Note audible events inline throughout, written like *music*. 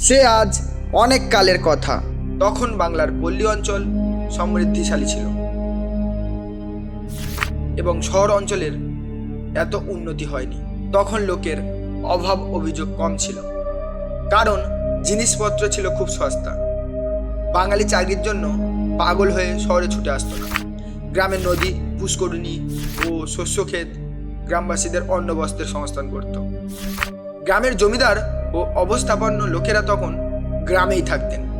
সে আজ অনেক কালের কথা। তখন বাংলার পল্লী অঞ্চল সমৃদ্ধিশালী ছিল। এবং শহর অঞ্চলের এত উন্নতি হয়নি। তখন লোকের অভাব অভিযোগ কম ছিল। কারণ জিনিসপত্র ছিল খুব সস্তা। বাঙালি চাকরির জন্য পাগল হয়ে শহরে ছুটে আসতো না। গ্রামের নদী, পুষ্করিণী ও শস্যক্ষেত গ্রামবাসীদের অন্ন বস্ত্রের সংস্থান করত। গ্রামের জমিদার ও অবস্থাপন্ন লোকেরা তখন গ্রামেই থাকতেন।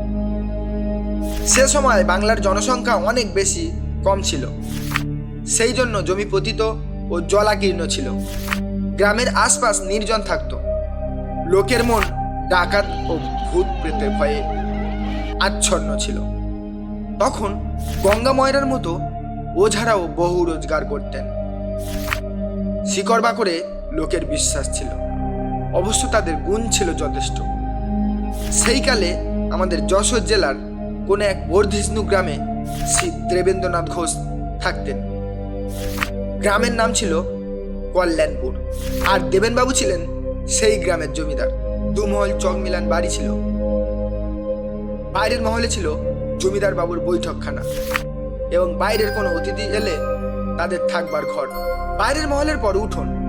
সে সময় বাংলার জনসংখ্যা অনেক বেশি কম ছিল। সেই জন্য জমি পতিত ও জলাকীর্ণ ছিল। গ্রামের আশপাশ নির্জন থাকত। লোকের মন ডাকাত ও ভূত প্রেতের ভয়ে আচ্ছন্ন ছিল। তখন গঙ্গা ময়রার মতো ওঝারাও বহু রোজগার করতেন। শিকড় করে লোকের বিশ্বাস ছিল। অবশ্য তাদের গুণ ছিল যথেষ্ট। সেই কালে আমাদের যশোর জেলার কোনো এক বর্ধিষ্ণু গ্রামে শ্রী দেবেন্দ্রনাথ ঘোষ থাকতেন। গ্রামের নাম ছিল কল্যাণপুর আর দেবেনবাবু ছিলেন সেই গ্রামের জমিদার। দুমহল, চকমিলান বাড়ি ছিল। বাইরের মহলে ছিল জমিদার বাবুর বৈঠকখানা এবং বাইরের কোনো অতিথি এলে তাদের থাকবার ঘর। বাইরের মহলের পর উঠোন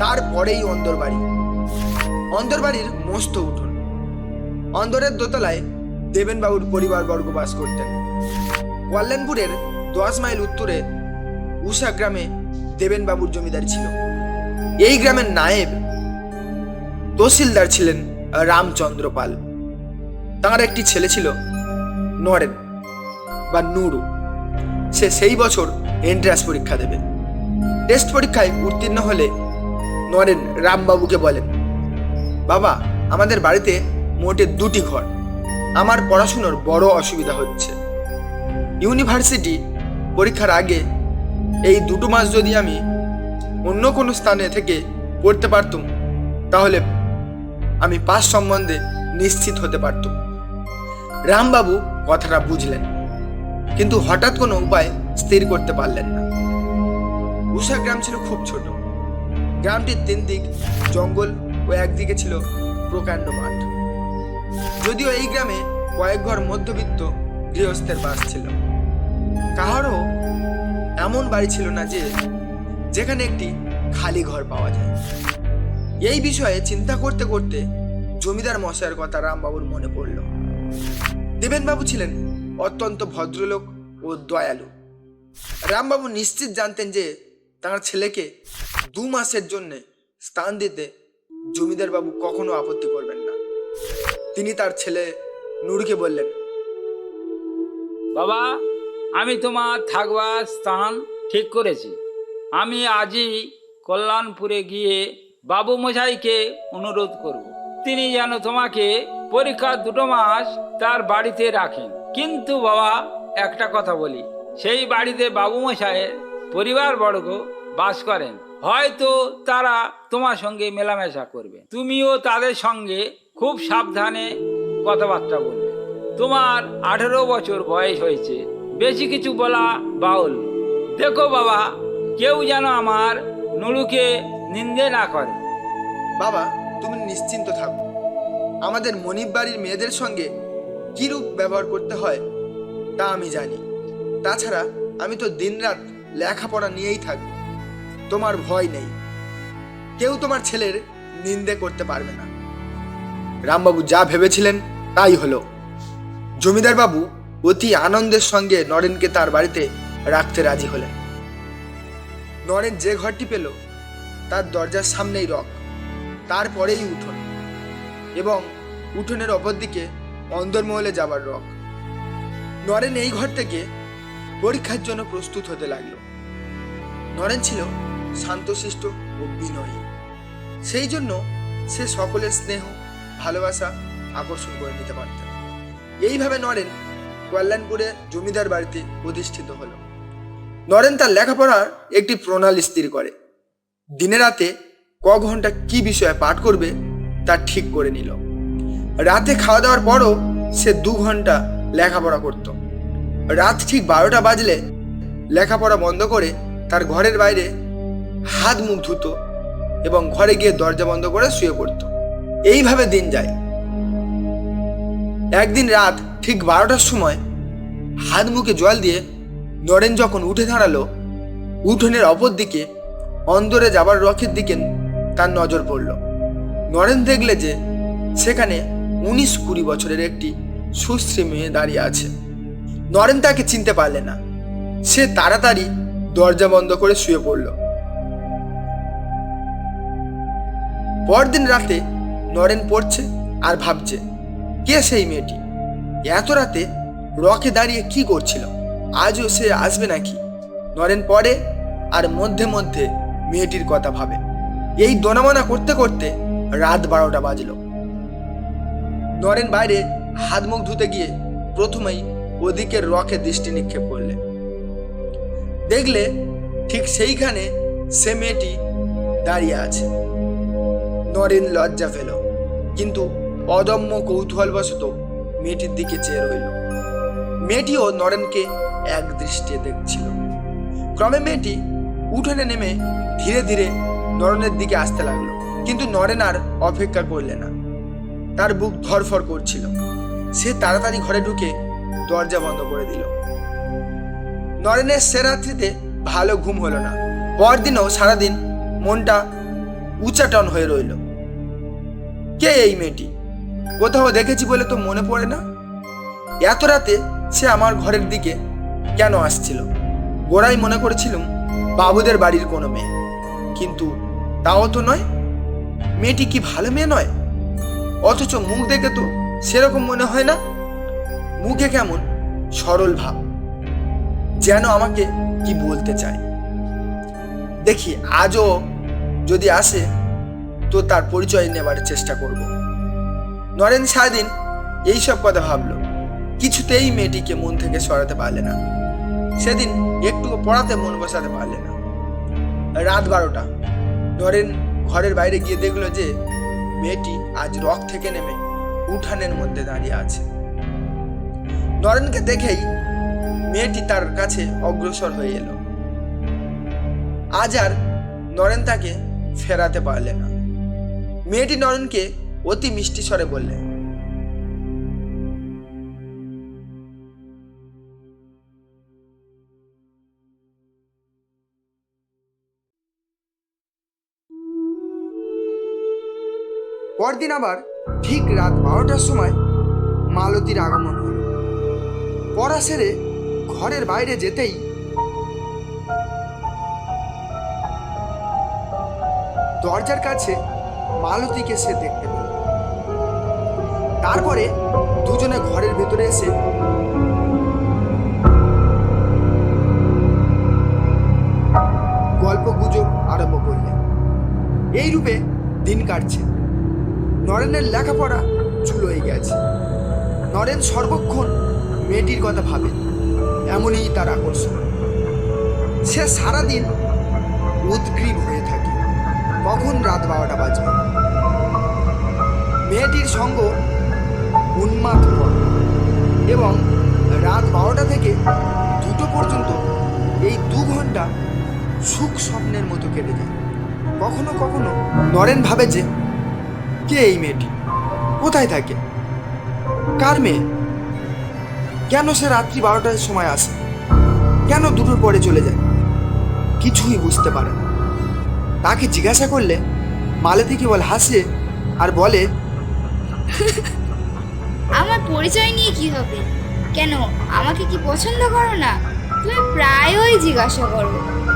তারপরেই অন্দর বাড়ি অন্দর বাড়ির মস্ত উঠোন। অন্দরের দোতলায় দেবেনবাবুর পরিবারবর্গ বাস করতেন। কল্যাণপুরের দশ মাইল উত্তরে উষা গ্রামে দেবেনবাবুর জমিদার ছিল। এই গ্রামের নায়েব তহসিলদার ছিলেন রামচন্দ্র পাল। তাঁর একটি ছেলে ছিল নরেন বা নুরু। সে সেই বছর এন্ট্রান্স পরীক্ষা দেবে। টেস্ট পরীক্ষায় উত্তীর্ণ হলে নরেন রামবাবুকে বলেন, বাবা, আমাদের বাড়িতে মোটে দুটি ঘর। আমার পড়াশুনোর বড় অসুবিধা হচ্ছে। ইউনিভার্সিটি পরীক্ষার আগে এই দুটো মাস যদি আমি অন্য কোনো স্থানে থেকে পড়তে পারতুম, তাহলে আমি পাস সম্বন্ধে নিশ্চিত হতে পারতুম। রামবাবু কথাটা বুঝলেন, কিন্তু হঠাৎ কোনো উপায় স্থির করতে পারলেন না। উষা গ্রাম ছিল খুব ছোট। গ্রামটির তিন দিক জঙ্গল ও একদিকে ছিল প্রকাণ্ড মাঠ। যদিও এই গ্রামে কয়েক ঘর মধ্যবিত্ত গৃহস্থের বাস ছিল। কাহারও এমন বাড়ি ছিল না যে যেখানে একটি খালি ঘর পাওয়া যায়। এই বিষয়ে চিন্তা করতে করতে জমিদার মশাইয়ের কথা রামবাবুর মনে পড়ল। দেবেনবাবু ছিলেন অত্যন্ত ভদ্রলোক ও দয়ালু। রামবাবু নিশ্চিত জানতেন যে তার ছেলেকে দু মাসের জন্য স্থান দিতে জমিদার বাবু কখনো আপত্তি করবেন না। তিনি তার ছেলে নুরকে বললেন, বাবা, আমি তোমার থাকবার স্থান ঠিক করেছি। আমি আজই কল্যাণপুরে গিয়ে বাবু মশাইকে অনুরোধ করব। তিনি যেন তোমাকে পরীক্ষার দুটো মাস তার বাড়িতে রাখেন। কিন্তু বাবা, একটা কথা বলি, সেই বাড়িতে বাবু মশাইয়ের পরিবারবর্গ বাস করেন। হয়তো তারা তোমার সঙ্গে মেলামেশা করবে। তুমিও তাদের সঙ্গে খুব সাবধানে কথাবার্তা বলবে। তোমার আঠেরো বছর বয়স হয়েছে, বেশি কিছু বলা বাউল। দেখো বাবা, কেউ যেন আমার নুরুকে নিন্দে না করে। বাবা, তুমি নিশ্চিন্ত থাকো। আমাদের মনিব বাড়ির মেয়েদের সঙ্গে কিরূপ ব্যবহার করতে হয় তা আমি জানি। তাছাড়া আমি তো দিনরাত লেখাপড়া নিয়েই থাকব তোমার ভয় নেই। কেউ তোমার ছেলের নিন্দে করতে পারবে না। রামবাবু যা ভেবেছিলেন তাই হলো। জমিদার বাবু অতি আনন্দের সঙ্গে নরেনকে তার বাড়িতে রাখতে রাজি হলেন। নরেন যে ঘরটি পেল, তার দরজার সামনেই রক তারপরেই উঠোন এবং উঠোনের অপর দিকে অন্দরমহলে যাবার রক। নরেন এই ঘর থেকে পরীক্ষার জন্য প্রস্তুত হতে লাগল। নরেন ছিল শান্তশিষ্ট ও বিনয়ী। সেই জন্য সে সকলের স্নেহ, ভালোবাসা আকর্ষণ করে নিতে পারতেন এইভাবে নরেন কল্যাণপুরে জমিদার বাড়িতে প্রতিষ্ঠিত হল। নরেন তার লেখাপড়ার একটি প্রণালী স্থির করে। দিনে রাতে ক ঘণ্টা কি বিষয়ে পাঠ করবে তা ঠিক করে নিল। রাতে খাওয়া দাওয়ার পরও সে দু ঘণ্টা লেখাপড়া করত। রাত ঠিক বারোটা বাজলে লেখাপড়া বন্ধ করে তার ঘরের বাইরে হাত মুখ ধুতো এবং ঘরে গিয়ে দরজা বন্ধ করে শুয়ে পড়তো। এইভাবে দিন যায়। একদিন রাত ঠিক বারোটার সময় হাত মুখে জল দিয়ে নরেন যখন উঠে দাঁড়াল, উঠোনের অপর দিকে অন্দরে যাবার রথের দিকে তার নজর পড়ল। নরেন দেখলে যে সেখানে উনিশ কুড়ি বছরের একটি সুশ্রী মেয়ে দাঁড়িয়ে আছে। নরেন তাকে চিনতে পারলে না। সে তাড়াতাড়ি দরজা বন্ধ করে শুয়ে পড়ল। পরদিন রাতে নরেন পড়ছে আর ভাবছে, কে সেই মেয়েটি? এত রাতে রকে দাঁড়িয়ে কি করছিল? আজও সে আসবে নাকি? নরেন পড়ে আর মধ্যে মধ্যে মেয়েটির কথা ভাবে। এই দোনামনা করতে করতে রাত বারোটা বাজলো। নরেন বাইরে হাত মুখ ধুতে গিয়ে প্রথমেই ওদিকের রকে দৃষ্টি নিক্ষেপ করলে। দেখলে ঠিক সেইখানে সে মেয়েটি দাঁড়িয়ে আছে। নরেন লজ্জা পেল। কিন্তু অদম্য কৌতূহলবশত মেয়েটির দিকে চেয়ে রইল। মেয়েটিও নরেনকে এক দৃষ্টিতে দেখছিল। ক্রমে মেয়েটি উঠোনে নেমে ধীরে ধীরে নরেনের দিকে আসতে লাগল। কিন্তু নরেন আর অপেক্ষা করলে না। তার বুক ধরফর করছিল। সে তাড়াতাড়ি ঘরে ঢুকে দরজা বন্ধ করে দিল। নরেনের সে রাত্রিতে ভালো ঘুম হলো না। পরদিনও সারাদিন মনটা উচাটন হয়ে রইল। কে এই মেয়েটি? কোথাও দেখেছি বলে তো মনে পড়ে না? এত রাতে সে আমার ঘরের দিকে কেন আসছিল? গোড়াই মনে করেছিলাম বাবুদের বাড়ির কোনো মেয়ে। কিন্তু তাও তো নয়। মেয়েটি কি ভালো মেয়ে নয়? অথচ মুখ দেখে তো সেরকম মনে হয় না। মুখে কেমন সরল ভাব। যেন আমাকে কি বলতে চায়। দেখি, আজও যদি আসে তো তার পরিচয় নেবার চেষ্টা করব। নরেন সারাদিন এইসব কথা ভাবলো। কিছুতেই মেয়েটিকে মন থেকে সরাতে পারলে না। সেদিন একটু পড়াতে মন বসাতে পারলে না। রাত বারোটা। নরেন ঘরের বাইরে গিয়ে দেখল যে মেয়েটি আজ রক থেকে নেমে উঠানের মধ্যে দাঁড়িয়ে আছে। নরেনকে দেখেই মেয়েটি তার কাছে অগ্রসর হয়ে এলো। আজ আর নরেন তাকে ফেরাতে পারলে না। মেয়েটি নরেনকে অতি মিষ্টি স্বরে বললেন পরদিন আবার ঠিক রাত বারোটার সময় মালতীর আগমন হল। পড়া সেরে ঘরের বাইরে যেতেই দরজার কাছে মালতীকে সে দেখতে পেল। তারপরে দুজনে ঘরের ভেতরে এসে গল্প গুজব আরম্ভ করলেন এই রূপে দিন কাটছে। নরেনের লেখাপড়া চুল হয়ে গেছে। নরেন সর্বক্ষণ মেয়েটির কথা ভাবে, এমনই তার আকর্ষণ। সে সারাদিন উদ্গ্রীব হয়ে থাকে। কখন রাত বারোটা বাজবে? মেয়েটির সঙ্গ উন্মাদ এবং রাত বারোটা থেকে দুটো পর্যন্ত এই দু ঘণ্টা সুখ স্বপ্নের মতো কেটে যায়। কখনো কখনো নরেন ভাবে যে, কে এই মেয়েটি? কোথায় থাকে? কার মেয়ে? কেন সে রাত্রি বারোটার সময় আসে? কেন দুটোর পরে চলে যায়? কিছুই বুঝতে পারে না। তাকে জিজ্ঞাসা করলে মালতী কেবল হাসে আর বলে, আমার পরিচয় নিয়ে কি হবে? কেন আমাকে কি পছন্দ করো না? তুমি প্রায়ই জিজ্ঞাসা করো।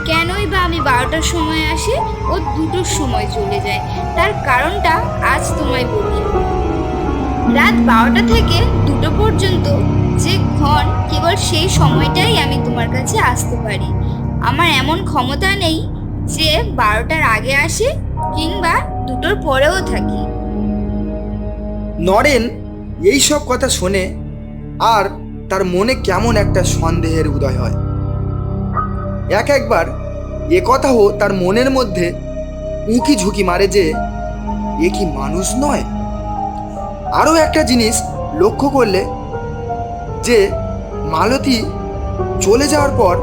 কেনই বা আমি বারোটার সময় আসি ও দুটোর সময় চলে যায়? তার কারণটা আজ তোমায় বলি। রাত বারোটা থেকে দুটো পর্যন্ত যে ক্ষণ কেবল সেই সময়টাই আমি তোমার কাছে আসতে পারি। আমার এমন ক্ষমতা নেই যে বারোটার আগে আসে কিংবা দুটোর পরেও থাকি। নরেন এই সব কথা শোনে আর তার মনে কেমন একটা সন্দেহের উদয় হয়। এক একবার এ কথাও তার মনের মধ্যে উঁকি ঝুঁকি মারে যে, এ কি মানুষ নয়? আরও একটা জিনিস লক্ষ্য করলে যে, মালতী চলে যাওয়ার পর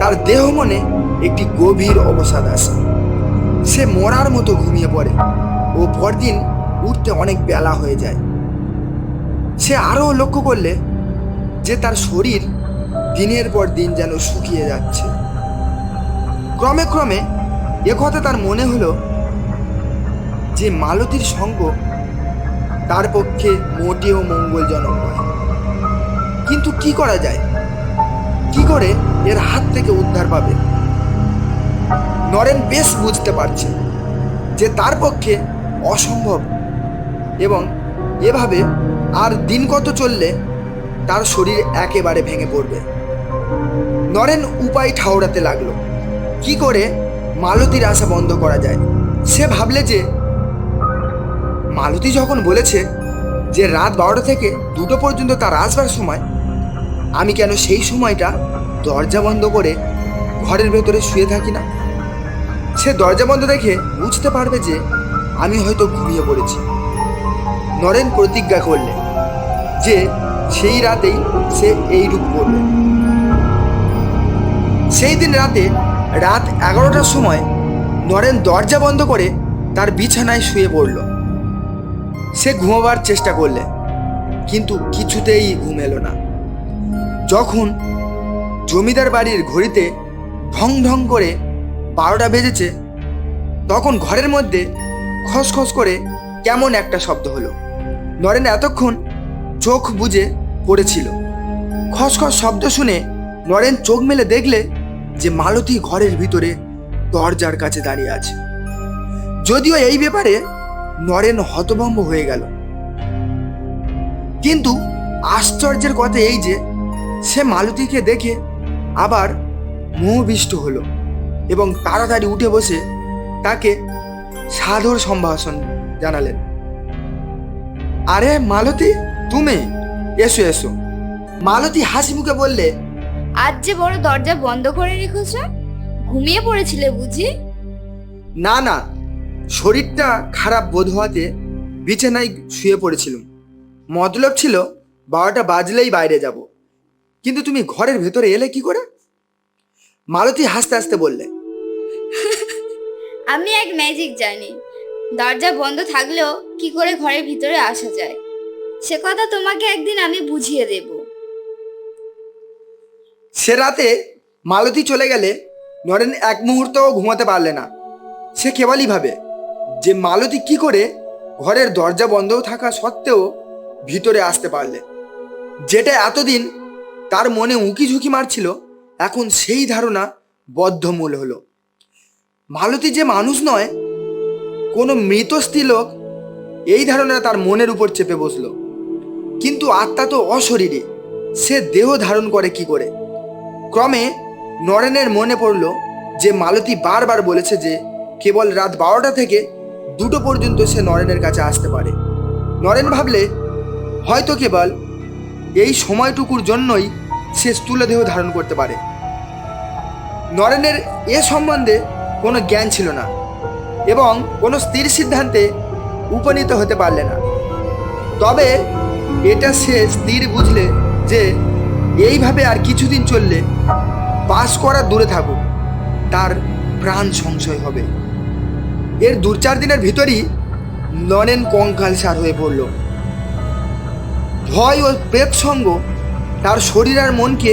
তার দেহ মনে একটি গভীর অবসাদ আসে সে মরার মতো ঘুমিয়ে পড়ে ও পরদিন উঠতে অনেক বেলা হয়ে যায়। সে আরও লক্ষ্য করলে যে তার শরীর দিনের পর দিন যেন শুকিয়ে যাচ্ছে। ক্রমে ক্রমে একথা তার মনে হলো যে মালতীর সঙ্গ তার পক্ষে মোটেও মঙ্গলজনক নয়। কিন্তু কি করা যায়? কি করে এর হাত থেকে উদ্ধার পাবে? নরেন বেশ বুঝতে পারছে যে তার পক্ষে অসম্ভব এবং এভাবে আর দিন কত চললে তার শরীর একেবারে ভেঙে পড়বে। নরেন উপায় ঠাউরাতে লাগল। কি করে মালতীর আশা বন্ধ করা যায়? সে ভাবলে যে মালতী যখন বলেছে যে রাত বারোটা থেকে দুটো পর্যন্ত তার আসবার সময়, আমি কেন সেই সময়টা দরজা বন্ধ করে ঘরের ভেতরে শুয়ে থাকি না? সে দরজা বন্ধ দেখে বুঝতে পারবে যে আমি হয়তো ঘুমিয়ে পড়েছি। নরেন প্রতিজ্ঞা করলে যে সেই রাতেই সে এই রূপ করবে। সেই দিন রাতে রাত এগারোটার সময় নরেন দরজা বন্ধ করে তার বিছানায় শুয়ে পড়ল। সে ঘুমাবার চেষ্টা করলে, কিন্তু কিছুতেই ঘুম এলো না। যখন জমিদার বাড়ির ঘড়িতে ঢং ঢং করে বারোটা বেজেছে, তখন ঘরের মধ্যে খসখস করে কেমন একটা শব্দ হলো। নরেন এতক্ষণ চোখ বুজে পড়েছিল। খসখস শব্দ শুনে নরেন চোখ মেলে দেখলে যে মালতী ঘরের ভিতরে দরজার কাছে দাঁড়িয়ে আছে। যদিও এই ব্যাপারে নরেন হতভম্ব হয়ে গেল। কিন্তু আশ্চর্যের কথা এই যে, সে মালতীকে দেখে আবার মোহবিষ্ট হলো। এবং তাড়াতাড়ি উঠে বসে তাকে সাদর সম্ভাষণ জানালেন। আরে মালতী তুমি? এসো এসো। মালতী হাসি মুখে বললে আজ যে বড় দরজা বন্ধ করে রেখেছ? ঘুমিয়ে পড়েছিলে বুঝি? না না শরীরটা খারাপ বোধ হওয়াতে বিছানায় শুয়ে পড়েছিলাম। মতলব ছিল বারোটা বাজলেই বাইরে যাব। কিন্তু তুমি ঘরের ভেতরে এলে কি করে? মালতী হাসতে হাসতে বললে *laughs* আমি এক ম্যাজিক জানি। দরজা বন্ধ থাকলেও কি করে ঘরের ভিতরে আসা যায়? সে কথা তোমাকে একদিন আমি বুঝিয়ে দেব। সে রাতে মালতী চলে গেলে নরেন এক মুহূর্তও ঘুমাতে পারলে না। সে কেবলই ভাবে যে মালতী কি করে ঘরের দরজা বন্ধ থাকা সত্ত্বেও ভিতরে আসতে পারলে। যেটা এতদিন তার মনে উঁকি ঝুঁকি মারছিল, এখন সেই ধারণা বদ্ধমূল হলো। মালতী যে মানুষ নয়, কোনো মৃত স্ত্রীলোক এই ধারণা তার মনের উপর চেপে বসল। কিন্তু আত্মা তো অশরীরে, সে দেহ ধারণ করে কি করে? ক্রমে নরেনের মনে পড়ল যে মালতী বারবার বলেছে যে কেবল রাত বারোটা থেকে দুটো পর্যন্ত সে নরেনের কাছে আসতে পারে। নরেন ভাবলে, হয়তো কেবল এই সময়টুকুর জন্যই সে স্থূল দেহ ধারণ করতে পারে। নরেনের এ সম্বন্ধে কোনো জ্ঞান ছিল না এবং কোনো স্থির সিদ্ধান্তে উপনীত হতে পারলে না। তবে এটা সে স্থির বুঝলে যে এইভাবে আর কিছুদিন চললে বাস করা দূরে থাকুক, তার প্রাণ সংশয় হবে। এর দু চার দিনের ভিতরই ননেন কঙ্কাল সার হয়ে পড়ল। ভয় ও প্রেত সঙ্গ তার শরীর আর মনকে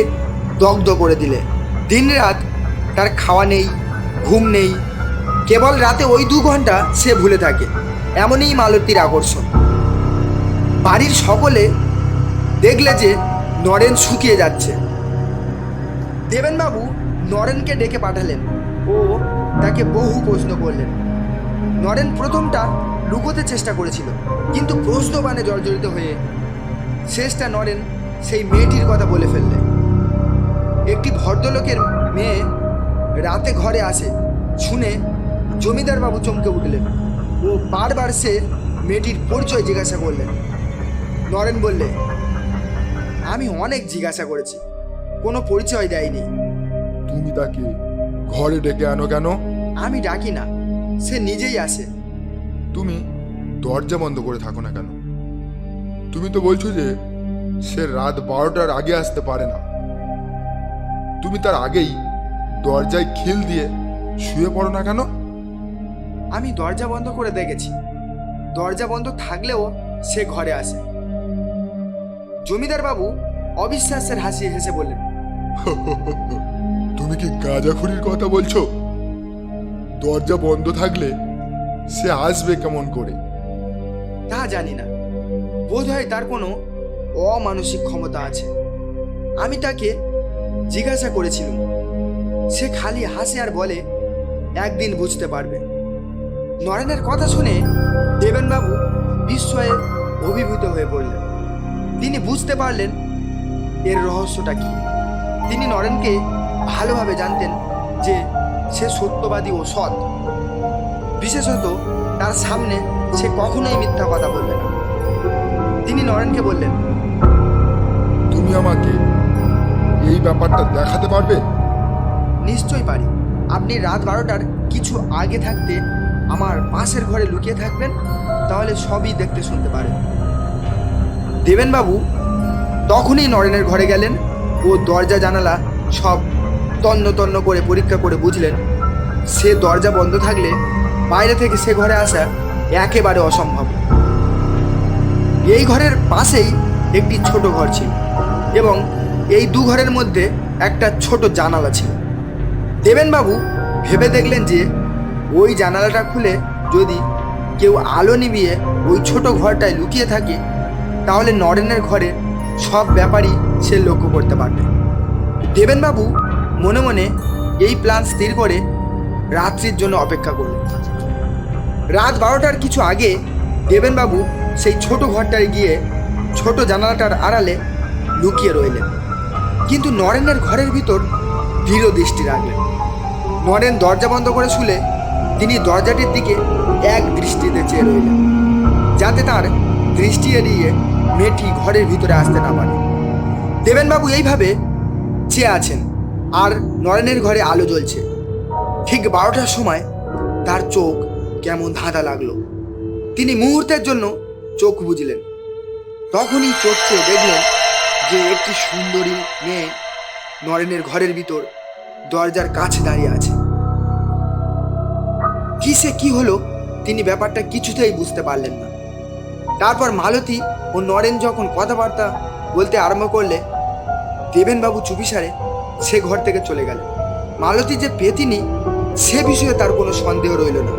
দগ্ধ করে দিলে। দিন রাত তার খাওয়া নেই ঘুম নেই। কেবল রাতে ওই দু ঘণ্টা সে ভুলে থাকে। এমনই মালতীর আকর্ষণ। বাড়ির সকলে দেখলে যে নরেন শুকিয়ে যাচ্ছে। দেবেনবাবু নরেনকে ডেকে পাঠালেন। ও তাকে বহু প্রশ্ন করলেন। নরেন প্রথমটা লুকোতে চেষ্টা করেছিল, কিন্তু প্রশ্নবাণে জর্জরিত হয়ে শেষটা নরেন সেই মেয়েটির কথা বলে ফেললে একটি ভদ্রলোকের মেয়ে রাতে ঘরে আসে শুনে জমিদার বাবু চমকে উঠলেন ও বারবার সে মেয়েটির পরিচয় জিজ্ঞাসা করলেন। নরেন বললে আমি অনেক জিজ্ঞাসা করেছি কোনো পরিচয় দেয়নি। তুমি তাকে ঘরে ডেকে আনো কেন? আমি ডাকি না সে নিজেই আসে। তুমি দরজা বন্ধ করে থাকো না কেন? তুমি তো বলছো যে সে রাত বারোটার আগে আসতে পারে না। তুমি তার আগেই দরজায় খিল দিয়ে শুয়ে পড়ো না কেন? আমি দরজা বন্ধ করে দেখেছি দরজা বন্ধ থাকলেও সে ঘরে আসে। জমিদার বাবু অবিশ্বাসের হাসি হেসে বললেন তুমি কি গাঁজাখুরির কথা বলছো? দরজা বন্ধ থাকলে সে আসবে কেমন করে? তা জানি না। বোধ হয় তার কোনো অমানসিক ক্ষমতা আছে। আমি তাকে জিজ্ঞাসা করেছিলাম সে খালি হাসে আর বলে, একদিন বুঝতে পারবে। নরেনের কথা শুনে দেবেনবাবু বিস্ময়ে অভিভূত হয়ে পড়লেন। তিনি বুঝতে পারলেন এর রহস্যটা কি। তিনি নরেনকে ভালোভাবে জানতেন যে সে সত্যবাদী ও সৎ। বিশেষত তার সামনে সে কখনোই মিথ্যা কথা বলবে না। তিনি নরেনকে বললেন, তুমি আমাকে এই ব্যাপারটা দেখাতে পারবে? নিশ্চয়ই পারি। আপনি রাত বারোটার কিছু আগে থাকতে আমার পাশের ঘরে লুকিয়ে থাকবেন, তাহলে সবই দেখতে শুনতে পারেন। দেবেনবাবু, তখনই নরেনের ঘরে গেলেন ও দরজা জানালা সব তন্ন তন্ন করে পরীক্ষা করে বুঝলেন। সে দরজা বন্ধ থাকলে বাইরে থেকে সে ঘরে আসা একেবারে অসম্ভব। এই ঘরের পাশেই একটি ছোট ঘর ছিল এবং এই দু ঘরের মধ্যে একটা ছোট জানালা ছিল। দেবেনবাবু ভেবে দেখলেন যে ওই জানালাটা খুলে যদি কেউ আলো নিবিয়ে ওই ছোট ঘরটায় লুকিয়ে থাকে, তাহলে নরেনের ঘরে সব ব্যাপারই সে লক্ষ্য করতে পারবে। দেবেনবাবু মনে মনে এই প্ল্যান স্থির করে রাত্রির জন্য অপেক্ষা করলেন। রাত বারোটার কিছু আগে দেবেনবাবু সেই ছোট ঘরটায় গিয়ে ছোট জানালাটার আড়ালে লুকিয়ে রইলেন। কিন্তু নরেনের ঘরের ভিতর দৃঢ় দৃষ্টি রাখলেন। নরেন দরজা বন্ধ করে শুলে তিনি দরজাটির দিকে এক দৃষ্টিতে চেয়ে রইলেন, যাতে তার দৃষ্টি এড়িয়ে মেয়েটি ঘরের ভিতরে আসতে না পারে। দেবেনবাবু এইভাবে চেয়ে আছেন, আর নরেনের ঘরে আলো জ্বলছে। ঠিক বারোটার সময় তার চোখ কেমন ধাঁধা লাগল। তিনি মুহূর্তের জন্য চোখ বুঝলেন তখনই চোখ চেয়ে দেখলেন যে একটি সুন্দরী মেয়ে নরেনের ঘরের ভিতর দরজার কাছে দাঁড়িয়ে আছে। কিসে কি হলো, তিনি ব্যাপারটা কিছুতেই বুঝতে পারলেন না। তারপর মালতী ও নরেন যখন কথাবার্তা বলতে আরম্ভ করলে, দেবেনবাবু চুপিসারে সে ঘর থেকে চলে গেল মালতী যে পেতিনি, সে বিষয়ে তার কোনো সন্দেহ রইল না।